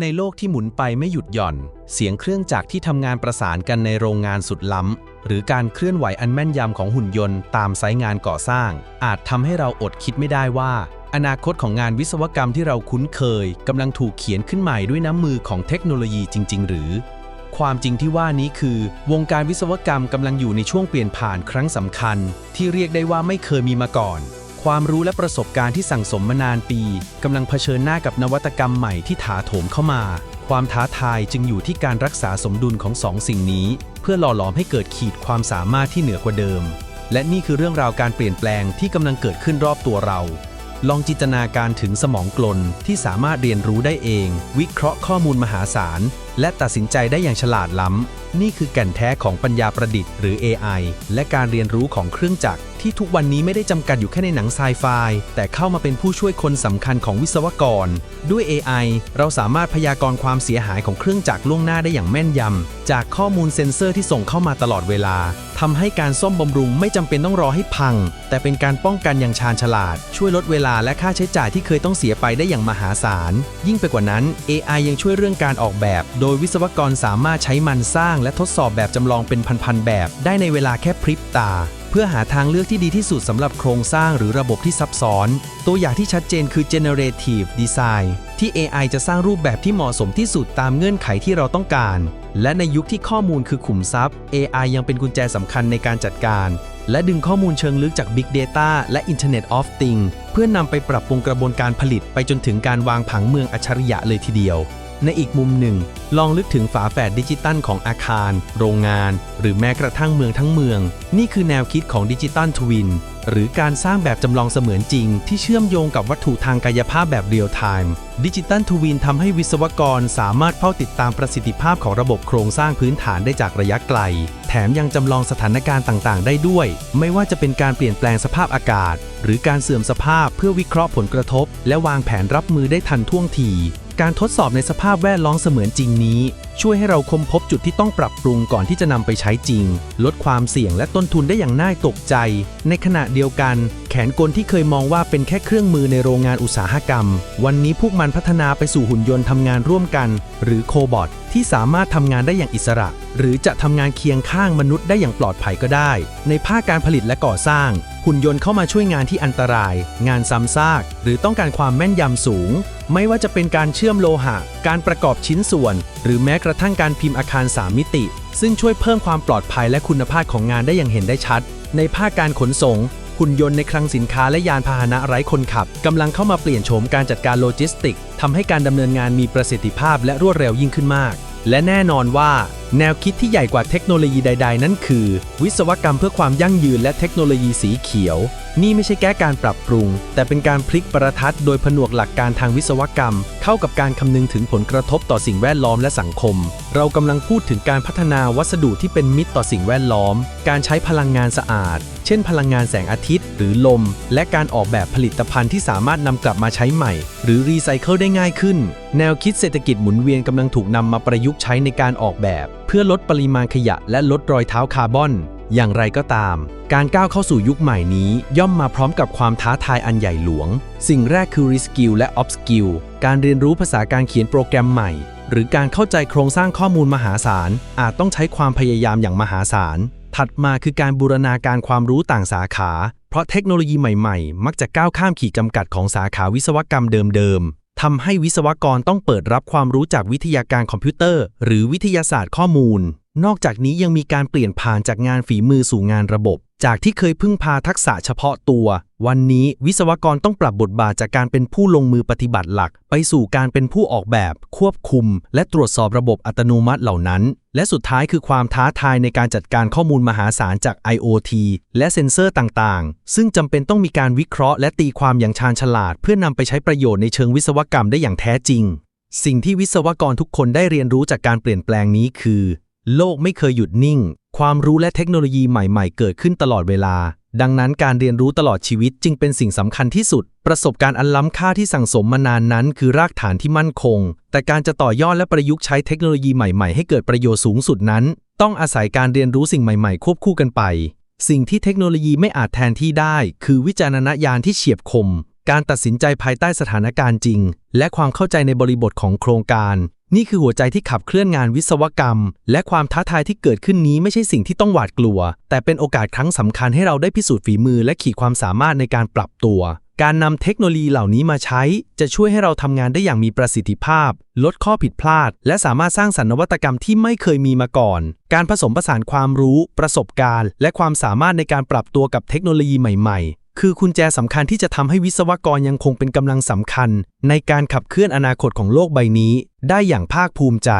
ในโลกที่หมุนไปไม่หยุดหย่อน เสียงเครื่องจักรที่ทำงานประสานกันในโรงงานสุดล้ำ หรือการเคลื่อนไหวอันแม่นยำของหุ่นยนต์ตามไซต์งานก่อสร้าง อาจทำให้เราอดคิดไม่ได้ว่า อนาคตของงานวิศวกรรมที่เราคุ้นเคยกำลังถูกเขียนขึ้นใหม่ด้วยน้ำมือของเทคโนโลยีจริง ๆ หรือ ความจริงที่ว่านี้คือ วงการวิศวกรรมกำลังอยู่ในช่วงเปลี่ยนผ่านครั้งสำคัญ ที่เรียกได้ว่าไม่เคยมีมาก่อน ความรู้และประสบการณ์ที่สั่งสมมานานปีกำลังเผชิญหน้ากับนวัตกรรมใหม่ที่ถาโถมเข้ามา ความท้าทายจึงอยู่ที่การรักษาสมดุลของสองสิ่งนี้ เพื่อหล่อหลอมให้เกิดขีดความสามารถที่เหนือกว่าเดิม และนี่คือเรื่องราวการเปลี่ยนแปลงที่กำลังเกิดขึ้นรอบตัวเรา ลองจินตนาการถึงสมองกลนที่สามารถเรียนรู้ได้เอง วิเคราะห์ข้อมูลมหาศาล และตัดสินใจได้อย่างฉลาดล้ำ นี่คือแก่นแท้ของปัญญาประดิษฐ์หรือ AI และการเรียนรู้ของเครื่องจักร ที่ทุกวันนี้ไม่ได้จำกัดอยู่แค่ในหนังไซไฟ แต่เข้ามาเป็นผู้ช่วยคนสำคัญของวิศวกร ด้วย AI เราสามารถพยากรณ์ความเสียหายของเครื่องจักรล่วงหน้าได้อย่างแม่นยำ จากข้อมูลเซ็นเซอร์ที่ส่งเข้ามาตลอดเวลาทำให้การซ่อมบำรุงไม่จำเป็นต้องรอให้พัง แต่เป็นการป้องกันอย่างชาญฉลาด ช่วยลดเวลาและค่าใช้จ่ายที่เคยต้องเสียไปได้อย่างมหาศาล ยิ่งไปกว่านั้น AI ยังช่วยเรื่องการออกแบบโดยวิศวกรสามารถใช้มันสร้างและทดสอบแบบจำลองเป็นพันๆแบบ ได้ในเวลาแค่พริบตา เพื่อหาทางเลือกที่ดีที่สุดสำหรับโครงสร้างหรือระบบที่ซับซ้อน ตัวอย่างที่ชัดเจนคือ generative design ที่ AI จะสร้างรูปแบบที่เหมาะสมที่สุดตามเงื่อนไขที่เราต้องการ และในยุคที่ข้อมูลคือขุมทรัพย์ AI ยังเป็นกุญแจสำคัญในการจัดการและดึงข้อมูลเชิงลึกจาก Big Data และ Internet of Things เพื่อนนำไปปรับปรุงกระบวนการผลิตไปจนถึงการวางผังเมืองอัจฉริยะเลยทีเดียว ในอีกมุมหนึ่ง ลองลึกถึงฝาแฝดดิจิตัลของอาคาร โรงงาน หรือแม้กระทั่งเมืองทั้งเมือง นี่คือแนวคิดของดิจิตัลทวินหรือการสร้างแบบจำลองเสมือนจริง ที่เชื่อมโยงกับวัตถุทางกายภาพแบบเรียลไทม์ดิจิตัลทวินทำให้วิศวกรสามารถเฝ้าติดตามประสิทธิภาพของระบบโครงสร้างพื้นฐานได้จากระยะไกล แถมยังจำลองสถานการณ์ต่างๆ ได้ด้วย ไม่ว่าจะเป็นการเปลี่ยนแปลงสภาพอากาศ หรือการเสื่อมสภาพเพื่อวิเคราะห์ผลกระทบ และวางแผนรับมือได้ทันท่วงที การทดสอบในสภาพแวดล้อมเสมือนจริงนี้ ช่วยให้เราค้นพบจุดที่ต้องปรับปรุงก่อนที่จะนำไปใช้จริง ลดความเสี่ยงและต้นทุนได้อย่างน่าตกใจ ในขณะเดียวกัน แขนกลที่เคยมองว่าเป็นแค่เครื่องมือในโรงงานอุตสาหกรรม วันนี้พวกมันพัฒนาไปสู่หุ่นยนต์ทำงานร่วมกัน หรือโคบอทที่สามารถทำงานได้อย่างอิสระ หรือจะทำงานเคียงข้างมนุษย์ได้อย่างปลอดภัยก็ได้ ในภาคการผลิตและก่อสร้าง หุ่นยนต์เข้ามาช่วยงานที่อันตราย งานซ้ำซาก หรือต้องการความแม่นยำสูง ไม่ว่าจะเป็นการเชื่อมโลหะ การประกอบชิ้นส่วน หรือแม้กระทั่งการพิมพ์อาคาร 3 มิติ ซึ่งช่วยเพิ่มความปลอดภัยและคุณภาพของงานได้อย่างเห็นได้ชัด ในภาคการขนส่ง หุ่นยนต์ในคลังสินค้าและยานพาหนะไร้คนขับกำลังเข้ามาเปลี่ยนโฉมการจัดการโลจิสติกทำให้การดำเนินงานมีประสิทธิภาพและรวดเร็วยิ่งขึ้นมาก และแน่นอนว่า แนวคิดที่ใหญ่กว่าเทคโนโลยีใด ๆ นั่นคือ วิศวกรรมเพื่อความยั่งยืนและเทคโนโลยีสีเขียว นี่ไม่ใช่แก้การปรับปรุง แต่เป็นการพลิกประทัดโดยผนวกหลักการทางวิศวกรรม เข้ากับการคำนึงถึงผลกระทบต่อสิ่งแวดล้อมและสังคม เรากำลังพูดถึงการพัฒนาวัสดุที่เป็นมิตรต่อสิ่งแวดล้อม การใช้พลังงานสะอาด เช่น พลังงานแสงอาทิตย์ หรือลม และการออกแบบผลิตภัณฑ์ที่สามารถนำกลับมาใช้ใหม่ หรือรีไซเคิลได้ง่ายขึ้น แนวคิดเศรษฐกิจหมุนเวียนกำลังถูกนำมาประยุกต์ใช้ในการออกแบบ เพื่อลดปริมาณขยะและลดรอยเท้าคาร์บอน อย่างไรก็ตาม การก้าวเข้าสู่ยุคใหม่นี้ย่อมมาพร้อมกับความท้าทายอันใหญ่หลวง สิ่งแรกคือ reskill และ upskill การเรียนรู้ภาษาการเขียนโปรแกรมใหม่ หรือการเข้าใจโครงสร้างข้อมูลมหาศาล อาจต้องใช้ความพยายามอย่างมหาศาล ถัดมาคือการบูรณาการความรู้ต่างสาขา เพราะเทคโนโลยีใหม่ๆ มักจะก้าวข้ามขีดจำกัดของสาขาวิศวกรรมเดิมๆ ทำให้วิศวกรต้องเปิดรับความรู้จากวิทยาการคอมพิวเตอร์ หรือวิทยาศาสตร์ข้อมูล นอกจากนี้ยังมีการเปลี่ยนผ่านจากงานฝีมือสู่งานระบบ จากที่เคยพึ่งพาทักษะเฉพาะตัว วันนี้วิศวกรต้องปรับบทบาทจากการเป็นผู้ลงมือปฏิบัติหลัก ไปสู่การเป็นผู้ออกแบบ ควบคุม และตรวจสอบระบบอัตโนมัติเหล่านั้น และสุดท้ายคือความท้าทายในการจัดการข้อมูลมหาศาลจาก IoT และเซ็นเซอร์ต่างๆ ซึ่งจำเป็นต้องมีการวิเคราะห์และตีความอย่างชาญฉลาด เพื่อนำไปใช้ประโยชน์ในเชิงวิศวกรรมได้อย่างแท้จริง สิ่งที่วิศวกรทุกคนได้เรียนรู้จากการเปลี่ยนแปลงนี้คือ โลกไม่เคยหยุดนิ่ง ความรู้และเทคโนโลยีใหม่ๆ เกิดขึ้นตลอดเวลา ดังนั้นการเรียนรู้ตลอดชีวิตจึงเป็นสิ่งสำคัญที่สุด ประสบการณ์อันล้ำค่าที่สั่งสมมานานนั้น คือรากฐานที่มั่นคง แต่การจะต่อยอดและประยุกต์ใช้เทคโนโลยีใหม่ๆ ให้เกิดประโยชน์สูงสุดนั้น ต้องอาศัยการเรียนรู้สิ่งใหม่ๆ ควบคู่กันไป สิ่งที่เทคโนโลยีไม่อาจแทนที่ได้ คือวิจารณญาณที่เฉียบคม การตัดสินใจภายใต้สถานการณ์จริง และความเข้าใจในบริบทของโครงการ นี่คือหัวใจที่ขับเคลื่อนงานวิศวกรรม และความท้าทายที่เกิดขึ้นนี้ไม่ใช่สิ่งที่ต้องหวาดกลัว แต่เป็นโอกาสครั้งสำคัญให้เราได้พิสูจน์ฝีมือและขีดความสามารถในการปรับตัว การนำเทคโนโลยีเหล่านี้มาใช้ จะช่วยให้เราทำงานได้อย่างมีประสิทธิภาพ ลดข้อผิดพลาด และสามารถสร้างสรรค์นวัตกรรมที่ไม่เคยมีมาก่อน การผสมผสานความรู้ ประสบการณ์ และความสามารถในการปรับตัวกับเทคโนโลยีใหม่ ๆ คือคุณแจสำคัญที่จะทำให้วิศวกรยังคงเป็นกำลังสำคัญ ในการขับเคลื่อนอนาคตของโลกใบนี้ ได้อย่างภาคภูมิใจ